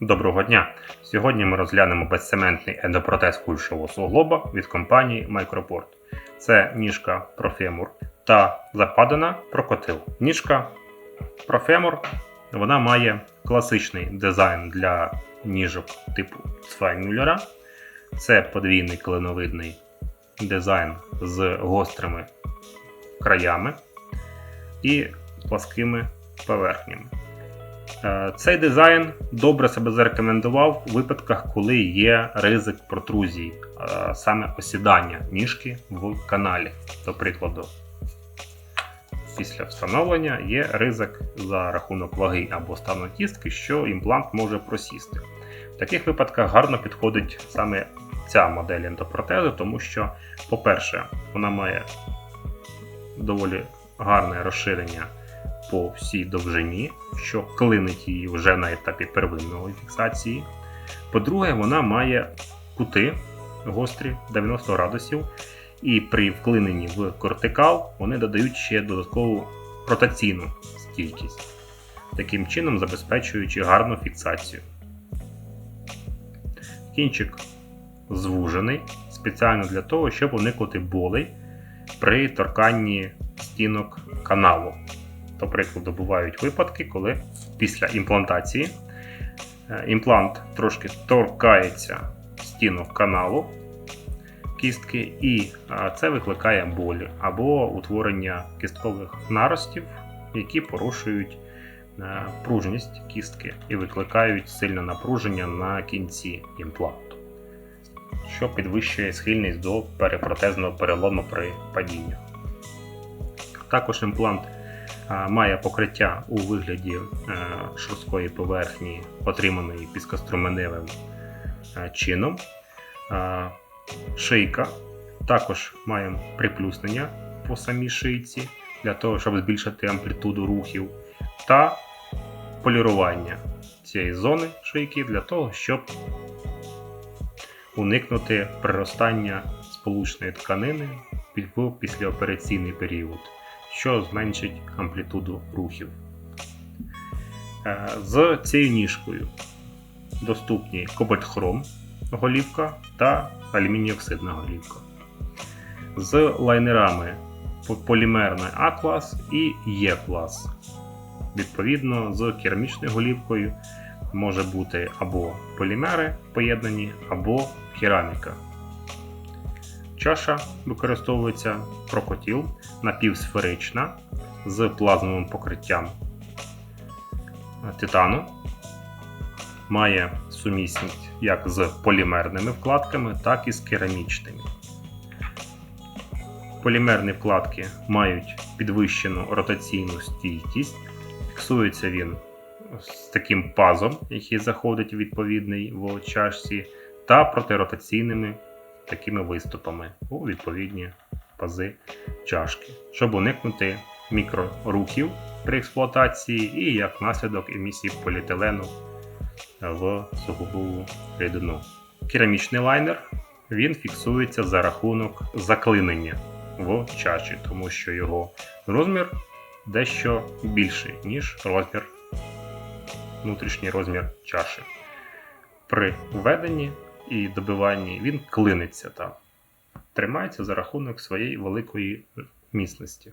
Доброго дня! Сьогодні ми розглянемо безцементний ендопротез кульшового суглоба від компанії Microport. Це ніжка профемур та западина прокотил. Ніжка профемур вона має класичний дизайн для ніжок типу Цвайнмюллера. Це подвійний клиновидний дизайн з гострими краями і пласкими поверхнями. Е, Цей дизайн добре себе зарекомендував у випадках, коли є ризик протрузії, е, саме осідання ніжки в каналі. До прикладу, після встановлення є ризик за рахунок ваги або стану кістки, що імплант може просісти. В таких випадках гарно підходить саме ця модель ендопротезу, тому що, по-перше, вона має доволі гарне розширення по всій довжині, що клинить її вже на етапі первинної фіксації. По-друге, вона має кути гострі 90 градусів, і при вклиненні в кортикал вони додають ще додаткову ротаційну стійкість, таким чином забезпечуючи гарну фіксацію. Кінчик звужений спеціально для того, щоб уникнути болей при торканні стінок каналу. До прикладу, бувають випадки, коли після імплантації е, імплант трошки торкається стінок каналу кістки, і е, це викликає болі або утворення кісткових наростів, які порушують е, пружність кістки і викликають сильне напруження на кінці імпланту, що підвищує схильність до перепротезного перелому при падінні. Також імплант має покриття у вигляді е, шорсткої поверхні, отриманої піскоструменевим е, чином. Шийка також має приплюснення по самій шийці для того, щоб збільшити амплітуду рухів, та полірування цієї зони шийки для того, щоб уникнути приростання сполучної тканини в післяопераційний період що зменшить амплітуду рухів. Е, з цією ніжкою доступні кобальт-хром голівка та алюміній-оксидна голівка. З лайнерами полімерна А-клас і Е-клас. Відповідно, з керамічною голівкою може бути або полімери поєднані, або кераміка. Чаша використовується прокотіл напівсферична з плазмовим покриттям титану. Має сумісність як з полімерними вкладками, так і з керамічними. Полімерні вкладки мають підвищену ротаційну стійкість. Фіксується він з таким пазом, який заходить відповідний в чашці, та протиротаційними такими виступами у відповідні пази чашки, щоб уникнути мікрорухів при експлуатації і як наслідок емісії поліетилену в сугубову рідину. Керамічний лайнер він фіксується за рахунок заклинення в чаші, тому що його розмір дещо більший, ніж розмір, внутрішній розмір чаші. При введенні і добиванні він клиниться там. Тримається за рахунок своєї великої міцності.